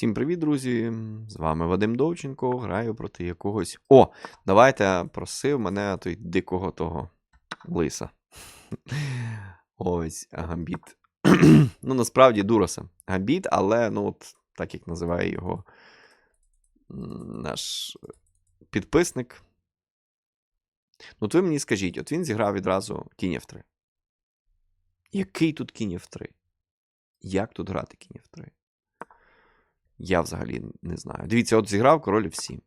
Всім привіт, друзі! З вами Вадим Довченко. Граю проти якогось. О! Давайте просив мене той дикого того лиса. Ось гамбіт. ну, насправді Дуроса. Гамбіт, але, ну, от, так як називає його наш підписник. Ну, то ви мені скажіть, от він зіграв відразу кінь F3. Який тут кінь F3? Як тут грати кінь F3? Я взагалі не знаю. Дивіться, от зіграв король F7.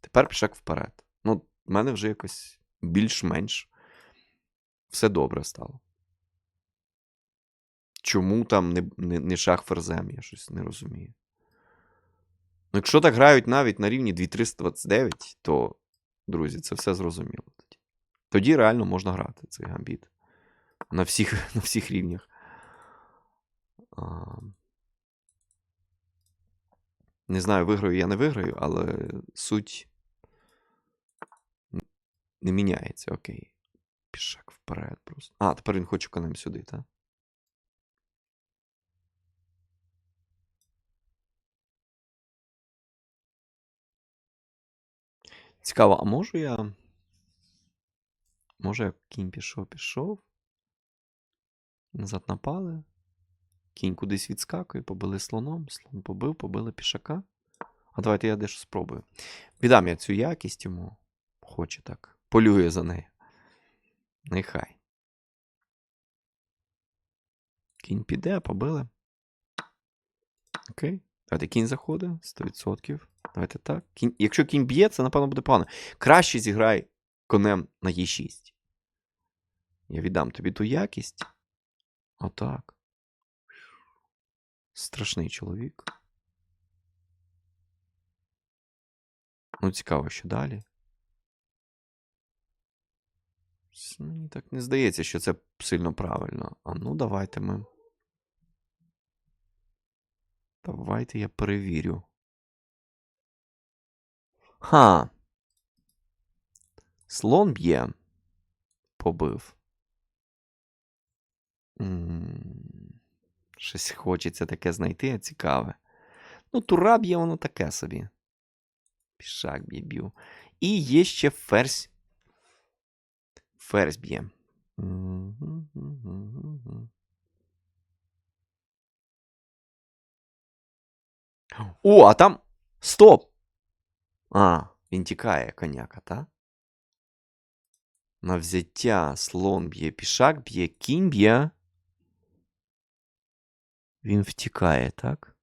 Тепер пішак вперед. Ну, в мене вже якось більш-менш все добре стало. Чому там не, не, не шах ферзем, я щось не розумію. Ну, якщо так грають навіть на рівні 2329, то, друзі, це все зрозуміло тоді. Тоді реально можна грати цей гамбіт. На всіх, на всіх рівнях. Не знаю, виграю я не виграю, але суть не міняється. Окей. Пішак вперед просто. А, тепер він хоче конем сюди, так? Цікаво, а можу я. Може, як кінь пішов, пішов. Назад напали. Кінь кудись відскакує, побили слоном, слон побив, побили пішака. А давайте я дещо спробую. Віддам я цю якість йому. Хоче так. Полює за нею. Нехай. Кінь піде, побили. Окей. Давайте кінь заходить. 100%. Давайте так. Кінь... Якщо кінь б'є, це, напевно, буде погано. Краще зіграй конем на Е6. Я віддам тобі ту якість. Отак. Страшний чоловік. Ну, цікаво, що далі. Мені так не здається, що це сильно правильно. А ну, давайте ми. Давайте я перевірю. Ха. Слон б'є. Побив. Щось хочеться таке знайти, цікаве. Ну, тура б'є воно таке собі. Пішак б'є б'ю. І є ще ферзь. Ферзь б'є. О, а там. Стоп! А, він тікає, коняка, та? На взяття слон б'є, пішак б'є, кінь б'є. Він втікає, так?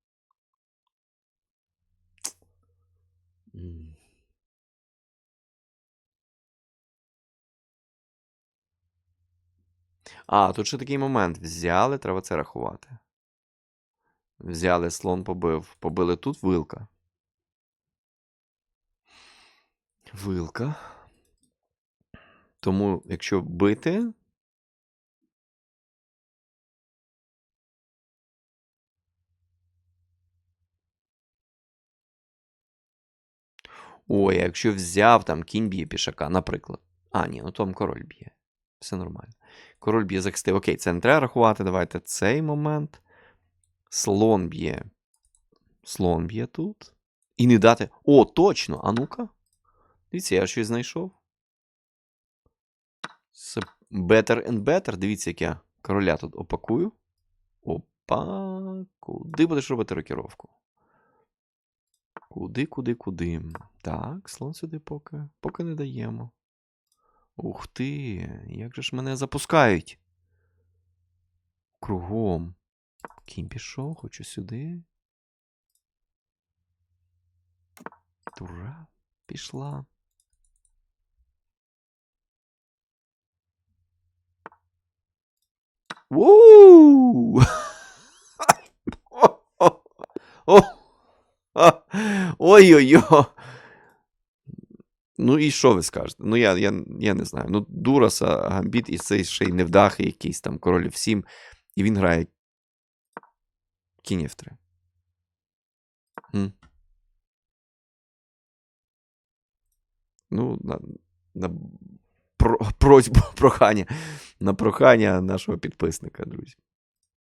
А, тут ще такий момент. Взяли, треба це рахувати. Взяли, слон побив. Побили тут вилка. Вилка. Тому, якщо бити. Ой, якщо взяв там кінь б'є пішака, наприклад. А, ні, ну там король б'є. Все нормально. Король б'є захистив. Окей, це не треба рахувати. Давайте цей момент. Слон б'є. Слон б'є тут. І не дати. О, точно! А ну-ка. Дивіться, я щось знайшов. Better and better. Дивіться, як я короля тут опакую. Опа. Куди будеш робити рокіровку? Куди, куди, куди? Так, слон сюди поки. Поки не даємо. Ух ти, як же ж мене запускають? Кругом. Кінь пішов, хочу сюди. Тура пішла. Уу! Ой-ой-ой. Ну і що ви скажете? Ну, я я, я не знаю. Ну, Дураса, Гамбіт, і цей ще й невдахи якийсь там король всім. І він грає кінь F3. М. Ну, на, на про, просьбу, прохання, на прохання нашого підписника, друзі.